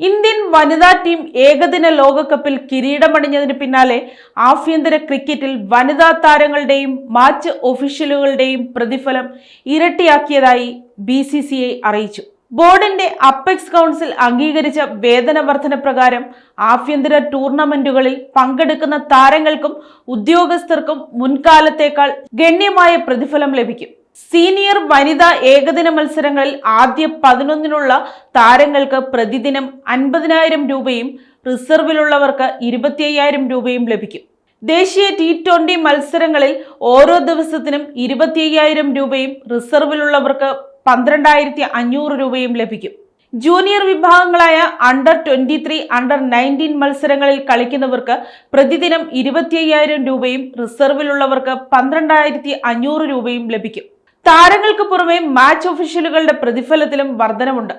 Indian വനിതാ team ഏകദിന ലോകകപ്പിൽ കിരീടമണിഞ്ഞതിന് പിന്നാലെ ആഭ്യന്തര ക്രിക്കറ്റിൽ വനിതാ താരങ്ങളുടെയും മാച്ച് ഒഫീഷ്യലുകളുടെയും പ്രതിഫലം ഇരട്ടിയാക്കിയതായി ബി അറിയിച്ചു. ബോർഡിന്റെ അപ്പെക്സ് കൗൺസിൽ അംഗീകരിച്ച വേതന വർധന പ്രകാരം ആഭ്യന്തര ടൂർണമെന്റുകളിൽ പങ്കെടുക്കുന്ന താരങ്ങൾക്കും ഉദ്യോഗസ്ഥർക്കും മുൻകാലത്തേക്കാൾ ഗണ്യമായ പ്രതിഫലം ലഭിക്കും. സീനിയർ വനിതാ ഏകദിന മത്സരങ്ങളിൽ ആദ്യ പതിനൊന്നിനുള്ള താരങ്ങൾക്ക് പ്രതിദിനം അൻപതിനായിരം രൂപയും റിസർവിലുള്ളവർക്ക് ഇരുപത്തി അയ്യായിരം രൂപയും ലഭിക്കും. ദേശീയ ടി ട്വന്റി മത്സരങ്ങളിൽ ഓരോ ദിവസത്തിനും ഇരുപത്തി അയ്യായിരം രൂപയും റിസർവിലുള്ളവർക്ക് പന്ത്രണ്ടായിരത്തി അഞ്ഞൂറ് രൂപയും ലഭിക്കും. Junior വിഭാഗങ്ങളായ under twenty three under nineteen മത്സരങ്ങളിൽ കളിക്കുന്നവർക്ക് പ്രതിദിനം ഇരുപത്തിയ്യായിരം രൂപയും റിസർവിലുള്ളവർക്ക് പന്ത്രണ്ടായിരത്തി അഞ്ഞൂറ് രൂപയും ലഭിക്കും. താരങ്ങൾക്ക് പുറമെ മാച്ച് ഒഫീഷ്യലുകളുടെ പ്രതിഫലത്തിലും വർധനമുണ്ട്.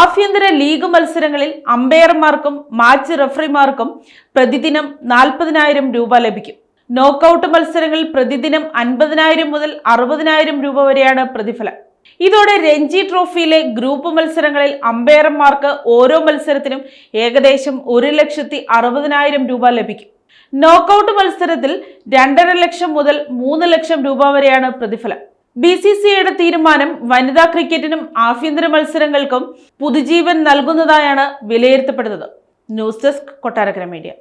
ആഭ്യന്തര ലീഗ് മത്സരങ്ങളിൽ അമ്പയർമാർക്കും മാച്ച് റഫറിമാർക്കും പ്രതിദിനം നാൽപ്പതിനായിരം രൂപ ലഭിക്കും. നോക്കൌട്ട് മത്സരങ്ങളിൽ പ്രതിദിനം അൻപതിനായിരം മുതൽ അറുപതിനായിരം രൂപ വരെയാണ് പ്രതിഫലം. ഇതോടെ രഞ്ജി ട്രോഫിയിലെ ഗ്രൂപ്പ് മത്സരങ്ങളിൽ അമ്പയർമാർക്ക് ഓരോ മത്സരത്തിനും ഏകദേശം ഒരു ലക്ഷത്തി അറുപതിനായിരം രൂപ ലഭിക്കും. നോക്കൌട്ട് മത്സരത്തിൽ രണ്ടര ലക്ഷം മുതൽ മൂന്ന് ലക്ഷം രൂപ വരെയാണ് പ്രതിഫലം. ബി സി സിയുടെ തീരുമാനം വനിതാ ക്രിക്കറ്റിനും ആഭ്യന്തര മത്സരങ്ങൾക്കും പുതുജീവൻ നൽകുന്നതായാണ് വിലയിരുത്തപ്പെടുന്നത്. News desk Kottarakkara media.